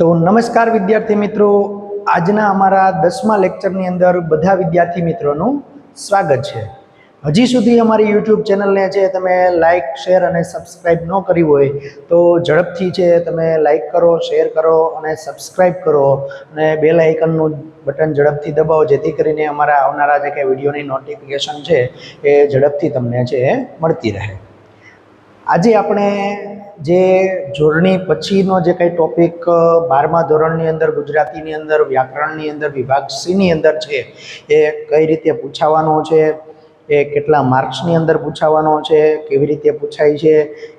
તો નમસ્કાર વિદ્યાર્થી મિત્રો. આજના અમારા દસમા લેક્ચરની અંદર બધા વિદ્યાર્થી મિત્રોનું સ્વાગત છે. હજી સુધી અમારી યુટ્યુબ ચેનલને છે તમે લાઇક શેર અને સબસ્ક્રાઈબ ન કરી હોય તો ઝડપથી છે તમે લાઇક કરો, શેર કરો અને સબસ્ક્રાઈબ કરો અને બેલ આઇકનનું બટન ઝડપથી દબાવો, જેથી કરીને અમારા આવનારા જે કંઈ વિડીયોની નોટિફિકેશન છે એ ઝડપથી તમને છે મળતી રહે. આજે આપણે જે જોડણી પછીનો જે કંઈ ટોપિક બારમા ધોરણની અંદર, ગુજરાતીની અંદર, વ્યાકરણની અંદર વિભાગ સીની અંદર છે, એ કઈ રીતે પૂછાવાનો છે, એ કેટલા માર્ક્સની અંદર પૂછાવાનો છે, કેવી રીતે પૂછાય છે,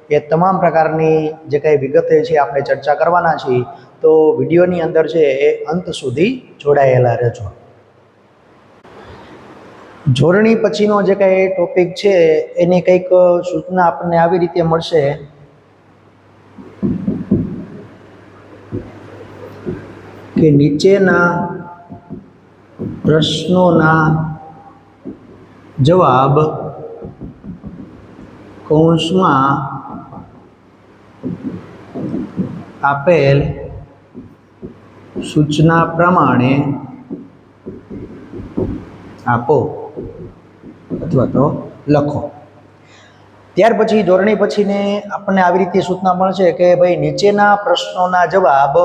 એ તમામ પ્રકારની જે કંઈ વિગતે છે આપણે ચર્ચા કરવાના છીએ, તો વિડીયોની અંદર છે એ અંત સુધી જોડાયેલા રહેજો. જોડણી પછીનો જે કંઈ ટોપિક છે, એની કંઈક સૂચના આપણને આવી રીતે મળશે કે નીચેના પ્રશ્નોના જવાબ કૌંસમાં આપેલ સૂચના પ્રમાણે આપો અથવા તો લખો. ત્યાર પછી, ધોરણી પછીને આપણને આવી રીતે સૂચના મળશે કે ભાઈ, નીચેના પ્રશ્નોના જવાબ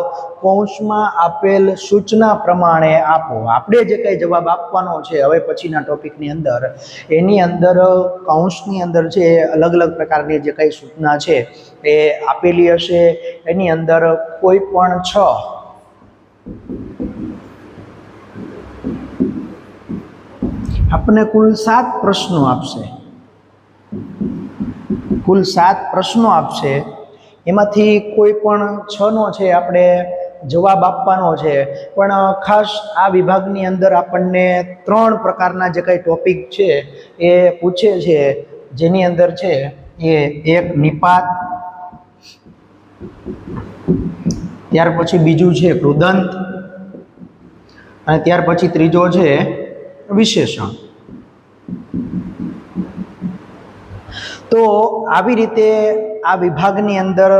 કૌંસમાં આપેલ સૂચના પ્રમાણે આપો. આપણે જે કંઈ જવાબ આપવાનો છે, હવે પછીના ટોપિકની અંદર, એની અંદર કૌંસની અંદર છે અલગ અલગ પ્રકારની જે કંઈ સૂચના છે, એ આપેલી હશે. એની અંદર કોઈ પણ છ. આપણને કુલ સાત પ્રશ્નો આપશે. કુલ સાત પ્રશ્નો આપશે. એમાંથી કોઈ પણ છનો છે આપણે જવાબ આપવાનો છે. પણ ખાસ આ વિભાગની અંદર આપણને ત્રણ પ્રકારના જે કંઈ ટોપિક છે એ પૂછે છે. જેની અંદર છે એ એક નિપાત, ત્યાર પછી બીજું છે કૃદંત અને ત્યાર પછી ત્રીજો છે વિશેષણ. તો આવી રીતે આ વિભાગની અંદર,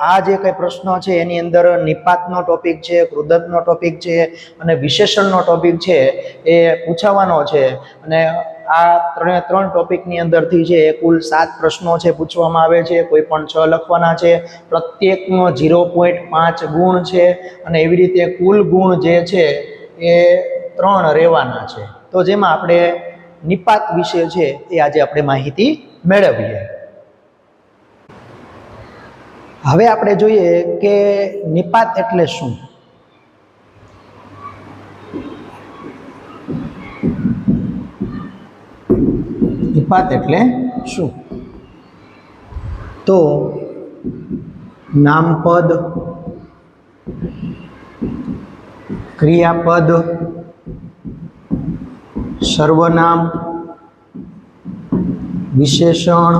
આ જે કંઈ પ્રશ્નો છે, એની અંદર નિપાતનો ટોપિક છે કૃદતનો ટોપિક છે અને વિશેષણનો ટોપિક છે એ પૂછાવાનો છે. અને આ ત્રણે, ત્રણ ટોપિકની અંદરથી છે એ કુલ સાત પ્રશ્નો છે પૂછવામાં આવે છે, કોઈ પણ છ લખવાના છે, પ્રત્યેકનો ઝીરો પોઈન્ટ પાંચ ગુણ છે અને એવી રીતે કુલ ગુણ જે છે એ ત્રણ રહેવાના છે. તો જેમાં આપણે નિપાત વિશે છે એ આજે આપણે માહિતી મેળવીએ. હવે આપણે જોઈએ કે નિપાત એટલે શું? નિપાત એટલે શું? તો નામપદ, ક્રિયાપદ, સર્વનામ વિશેષણ,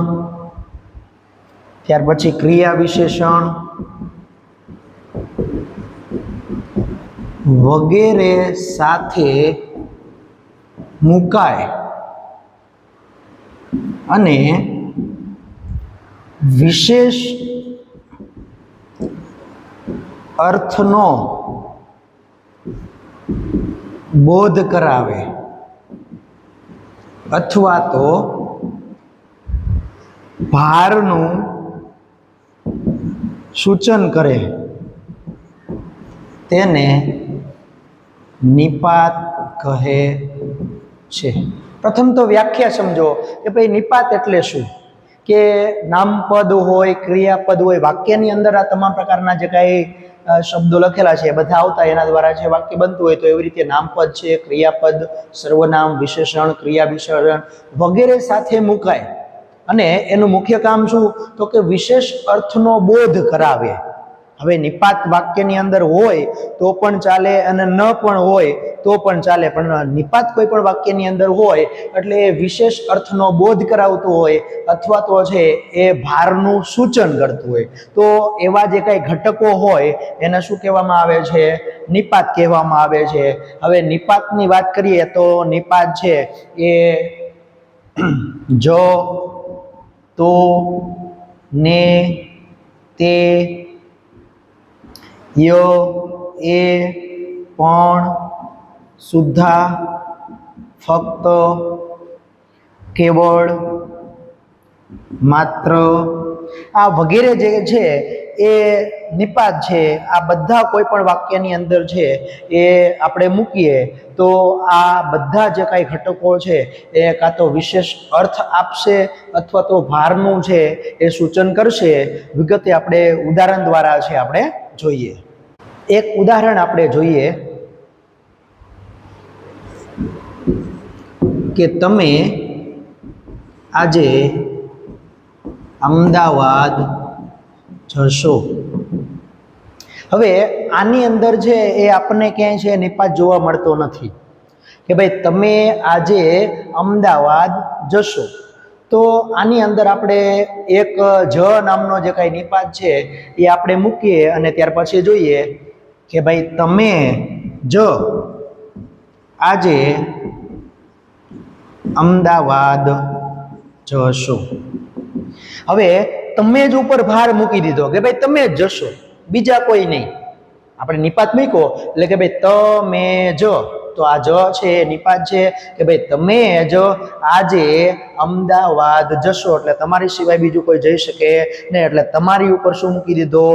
ત્યાર પછી ક્રિયા વિશેષણ, વગેરે સાથે મુકાય અને વિશેષ અર્થનો બોધ કરાવે. અથવા તો ભારનું સૂચન કરે. તેને નિપાત કહે છે. પ્રથમ તો વ્યાખ્યા સમજો કે ભાઈ નિપાત એટલે શું? કે નામપદ હોય, ક્રિયાપદ હોય, વાક્યની અંદર આ તમામ પ્રકારના જે કાંઈ શબ્દો લખેલા છે બધા આવતા એના દ્વારા જે વાક્ય બનતું હોય તો એવી રીતે નામપદ છે, ક્રિયાપદ, સર્વનામ, વિશેષણ ક્રિયા વિશેષણ વગેરે સાથે મુકાય. અને એનું મુખ્ય કામ શું? તો કે વિશેષ અર્થનો બોધ કરાવે. હવે નિપાત વાક્યની અંદર હોય તો પણ ચાલે અને ન પણ હોય તો પણ ચાલે. પણ નિપાત કોઈ પણ વાક્યની અંદર હોય એટલે એ વિશેષ અર્થનો બોધ કરાવતું હોય અથવા તો છે એ ભારનું સૂચન કરતું હોય. તો એવા જે કાંઈ ઘટકો હોય એને શું કહેવામાં આવે છે? નિપાત કહેવામાં આવે છે. હવે નિપાતની વાત કરીએ તો નિપાત છે એ જો તો ને તે ય એ પણ સુદ્ધા ફક્ત કેવળ માત્ર આ વગેરે જે છે, એ નિપાત છે, આ બધા કોઈ પણ વાક્યની અંદર છે, એ આપણે મૂકીએ, તો આ બધા જે કાંઈ ઘટકો છે, એ કાં તો વિશેષ અર્થ આપશે અથવા તો ભારનું છે, એ સૂચન કરશે. વિગતે આપણે ઉદાહરણ દ્વારા છે, આપણે જોઈએ. એક ઉદાહરણ આપણે જોઈએ. કે તમે આજે અમદાવાદ જશો. હવે આની અંદર છે એ આપણને ક્યાંય છે નિપાત જોવા મળતો નથી કે ભાઈ તમે આજે અમદાવાદ જશો. તો આની અંદર આપણે એક જ નામનો જે કાંઈ નિપાત છે એ આપણે મૂકીએ અને ત્યાર પછી જોઈએ કે ભાઈ તમે જ આજે અમદાવાદ જશો. હવે તમે જ ઉપર ભાર મૂકી દીધો કે ભાઈ તમે જ જશો. બીજા કોઈ નહીં. આપણે નિપાત મૂક્યો એટલે કે ભાઈ તમે જ. તો આ જ છે એ નિપાત છે કે ભાઈ તમે જ આજે અમદાવાદ જશો એટલે તમારી સિવાય બીજું કોઈ જઈ શકે નહીં. એટલે તમારી ઉપર શું મૂકી દીધો?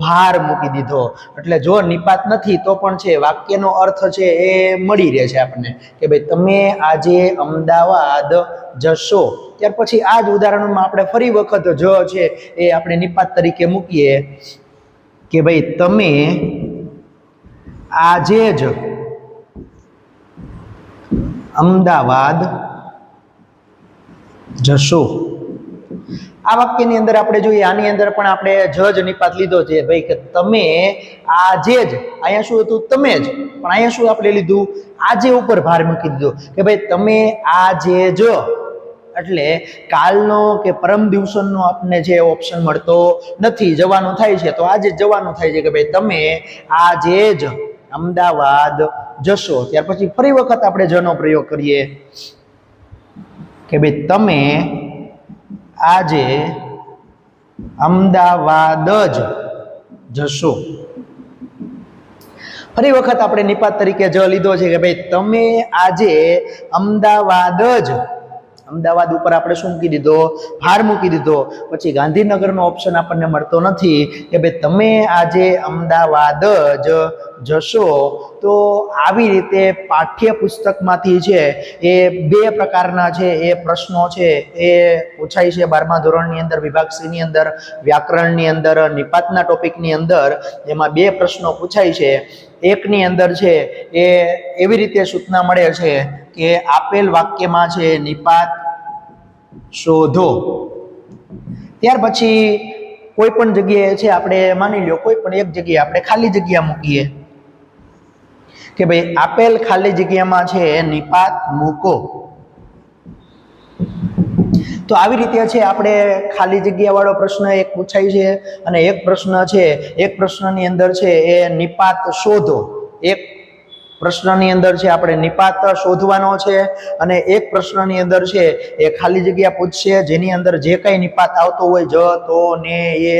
ભાર મૂકી દીધો. એટલે જો નિપાત નથી તો પણ છે, વાક્યનો અર્થ છે એ મળી રહે છે આપણને કે ભાઈ તમે આજે અમદાવાદ જશો. ત્યાર પછી આ જ ઉદાહરણમાં આપણે ફરી વખત જ છે એ આપણે નિપાત તરીકે મૂકીએ કે ભાઈ તમે આજે જ અમદાવાદ જશો. આ વાક્યની અંદર આપણે જોઈએ, આની અંદર પણ આપણે જજ નિપાત લીધો છે ભાઈ કે તમે આજે જ, અહીંયા શું હતું? તમે જ. પણ અહીંયા શું આપણે લીધું? આજે ઉપર ભાર મૂકી દીધો કે ભાઈ તમે આજે જ. એટલે કાલનો કે પરમ દિવસનો આપણને જે ઓપ્શન મળતો નથી, જવાનું થાય છે, તો આજે જવાનું થાય છે કે ભાઈ તમે આજે જ. અમદાવાદ જશો. ત્યાર પછી ફરી વખત આપણે જનો પ્રયોગ કરીએ કે ભાઈ તમે આજે અમદાવાદ જ જશો. ફરી વખત આપણે નિપાત તરીકે જ લીધો છે કે ભાઈ તમે આજે અમદાવાદ જ અમદાવાદ ઉપર આપણે શું મૂકી દીધો? ભાર મૂકી દીધો. પછી ગાંધીનગરનો ઓપ્શન આપણને મળતો નથી કે ભાઈ તમે આજે અમદાવાદ જ જશો. તો આવી રીતે પાઠ્યપુસ્તકમાંથી છે એ બે પ્રકારના છે એ પ્રશ્નો છે એ પૂછાય છે બારમા ધોરણની અંદર વિભાગ અંદર, વ્યાકરણની અંદર, નિપાતના ટોપિકની અંદર. એમાં બે પ્રશ્નો પૂછાય છે. એકની અંદર છે, એ એવી રીતે સૂચના મળે છે કે આપેલ વાક્યમાં છે, નિપાત શોધો. ત્યાર પછી કોઈ પણ જગ્યાએ છે, આપણે માની લો કોઈ પણ એક જગ્યાએ આપણે ખાલી જગ્યા મૂકીએ. કે ભાઈ, આપેલ ખાલી જગ્યામાં છે, નિપાત મૂકો. તો આવી રીતે છે આપણે ખાલી જગ્યાવાળો પ્રશ્ન એક પૂછાય છે અને એક પ્રશ્ન છે, એક પ્રશ્નની અંદર છે એ નિપાત શોધો. એક પ્રશ્નની અંદર છે, આપણે નિપાત શોધવાનો છે અને એક પ્રશ્નની અંદર છે, એ ખાલી જગ્યા પૂછશે, જેની અંદર જે કાંઈ નિપાત આવતો હોય, જ, તો, ને, એ,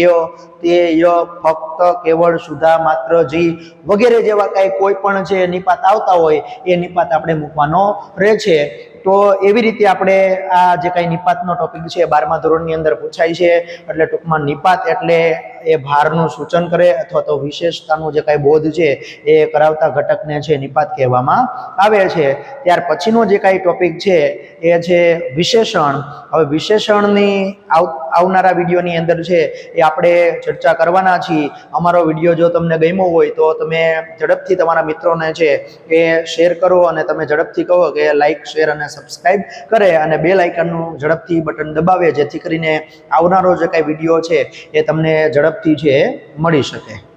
ય, તે, ય, ફક્ત, કેવળ, સુધા, માત્ર, જી વગેરે જેવા કાંઈ કોઈ પણ જે નિપાત આવતા હોય, એ નિપાત આપણે મૂકવાનો રહે છે તો એવી રીતે આપણે આ જે કાંઈ નિપાતનો ટોપિક છે, બારમા ધોરણની અંદર પૂછાય છે. એટલે ટૂંકમાં નિપાત એટલે એ ભારનું સૂચન કરે અથવા તો વિશેષતાનું જે કાંઈ બોધ છે એ કરાવતા ઘટકને છે નિપાત કહેવામાં આવે છે. ત્યાર પછીનો જે કાંઈ ટોપિક છે એ છે વિશેષણ. હવે વિશેષણની આવ આવનારા વિડીયોની અંદર છે એ આપણે ચર્ચા કરવાના છીએ. અમારો વીડિયો જો તમને ગમ્યો હોય તો તમે ઝડપથી તમારા મિત્રોને છે એ શેર કરો અને તમે ઝડપથી કહો કે લાઇક શેર અને સબસ્ક્રાઈબ કરે અને બે લાઇકનનું ઝડપથી બટન દબાવે જેથી કરીને આવનારો જે કાંઈ વીડિયો છે એ તમને ઝડપથી છે મળી શકે.